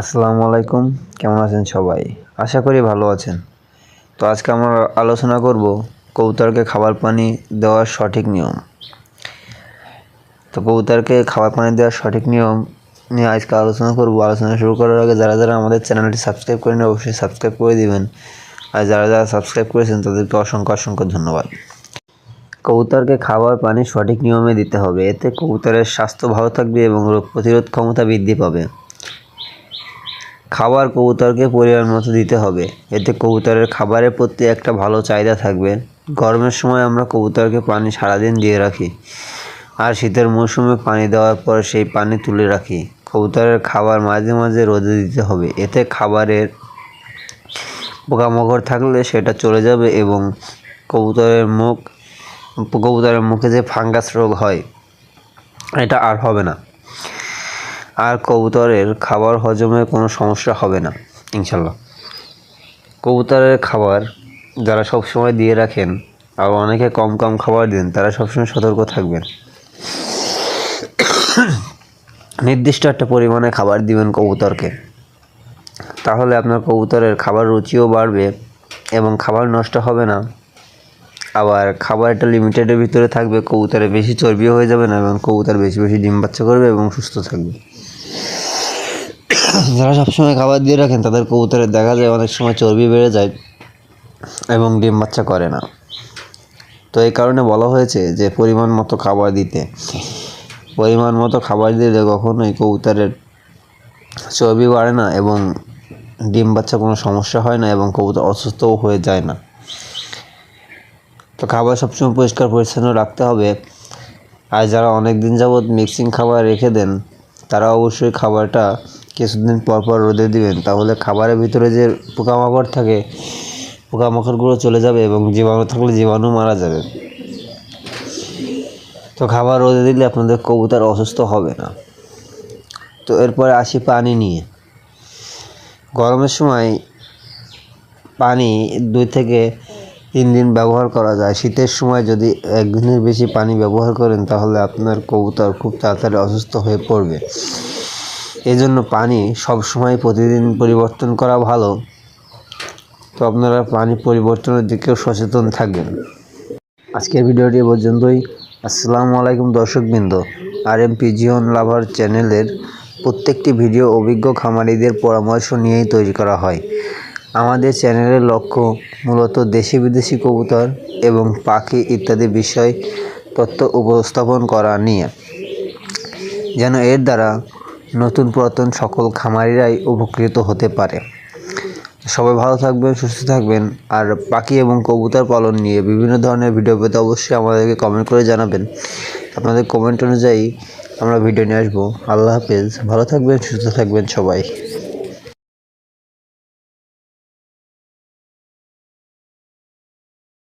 আসসালামু আলাইকুম। কেমন আছেন সবাই? আশা করি ভালো আছেন। তো আজকে আমরা আলোচনা করব কবুতরকে খাবার পানি দেওয়ার সঠিক নিয়ম। তো কবুতরকে খাবার পানি দেওয়ার সঠিক নিয়ম নিয়ে আজকে আলোচনা করব। আলোচনা শুরু করার আগে যারা যারা আমাদের চ্যানেলটি সাবস্ক্রাইব করেন অবশ্যই সাবস্ক্রাইব করে দিবেন। আর যারা যারা সাবস্ক্রাইব করেছেন, তাদেরকে অসংখ্য অসংখ্য ধন্যবাদ। কবুতরকে খাবার পানি সঠিক নিয়মে দিতে হবে। এতে কবুতরের স্বাস্থ্য ভালো থাকবে এবং রোগ প্রতিরোধ ক্ষমতা বৃদ্ধি পাবে। খাবার কবুতরকে পরিমাণ মতো দিতে হবে। এতে কবুতরের খাবারের প্রতি একটা ভালো চাহিদা থাকবে। গরমের সময় আমরা কবুতরকে পানি সারাদিন দিয়ে রাখি। আর শীতের মৌসুমে পানি দেওয়ার পর সেই পানি তুলে রাখি। কবুতরের খাবার মাঝে মাঝে রোদে দিতে হবে। এতে খাবারের পোকামাকড় থাকলে সেটা চলে যাবে এবং কবুতরের মুখ, কবুতরের মুখে যে ফাঙ্গাস রোগ হয়, এটা আর হবে না। আর কবুতরের খাবার হজমে কোনো সমস্যা হবে না। ইনশাল্লাহ। কবুতরের খাবার যারা সব সময় দিয়ে রাখেন আর অনেকে কম কম খাবার দেন তারা সবসময় সতর্ক থাকবেন। নির্দিষ্ট একটা পরিমাণে খাবার দিবেন কবুতরকে। তাহলে আপনার কবুতরের খাবার রুচিও বাড়বে এবং খাবার নষ্ট হবে না। আবার খাবার একটা লিমিটেডের ভিতরে থাকবে, কবুতরে বেশি চর্বিও হয়ে যাবে না এবং কবুতর বেশি বেশি ডিম বাচ্চা করবে এবং সুস্থ থাকবে। যারা সবসময় খাবার দিয়ে রাখেন, তাদের কবুতরের দেখা যায় অনেক সময় চর্বি বেড়ে যায় এবং ডিম বাচ্চা করে না। তো এই কারণে বলা হয়েছে যে পরিমাণ মতো খাবার দিতে। পরিমাণ মতো খাবার দিলে কখনোই কবুতরের চর্বি বাড়ে না এবং ডিম বাচ্চা কোনো সমস্যা হয় না এবং কবুতর অসুস্থও হয়ে যায় না। তো খাবার সবসময় পরিষ্কার পরিচ্ছন্ন রাখতে হবে। আর যারা অনেক দিন যাবৎ মিক্সিং খাবার রেখে দেন, তারা অবশ্যই খাবারটা কিছুদিন পর পর রোদে দিবেন। তাহলে খাবারের ভিতরে যে পোকামাকড় থাকে, পোকামাকড়গুলো চলে যাবে এবং জীবাণু থাকলে জীবাণু মারা যাবে। তো খাবার রোদে দিলে আপনাদের কবুতর অসুস্থ হবে না। তো এরপরে আসি পানি নিয়ে। গরমের সময় পানি দুই থেকে দিন ব্যবহার করা যায়। শীতের সময় যদি একদিনের বেশি পানি ব্যবহার করেন, তাহলে আপনার কবুতর খুব তাড়াতাড়ি অসুস্থ হয়ে পড়বে। এই জন্য পানি সব সময় প্রতিদিন পরিবর্তন করা ভালো। তো আপনারা পানি পরিবর্তনের দিকেও সচেতন থাকবেন। আজকের ভিডিওটি পর্যন্তই। আসসালামু আলাইকুম দর্শকবৃন্দ। আর এম পিজিয়ন লাভার চ্যানেলের প্রত্যেকটি ভিডিও অভিজ্ঞ খামারিদের পরামর্শ নিয়েই তৈরি করা হয়। আমাদের চ্যানেলের লক্ষ্য মূলত দেশি বিদেশি কবুতর এবং পাখি ইত্যাদি বিষয় তথ্য উপস্থাপন করা নিয়ে। যেন এর দ্বারা নতুন পুরাতন সকল খামারিরাই উপকৃত হতে পারে। সবাই ভালো থাকবেন, সুস্থ থাকবেন। আর পাখি এবং কবুতর পালন নিয়ে বিভিন্ন ধরনের ভিডিও পেতে অবশ্যই আমাদেরকে কমেন্ট করে জানাবেন। আপনাদের কমেন্ট অনুযায়ী আমরা ভিডিও নিয়ে আসব। আল্লাহ হাফেজ। ভালো থাকবেন, সুস্থ থাকবেন সবাই।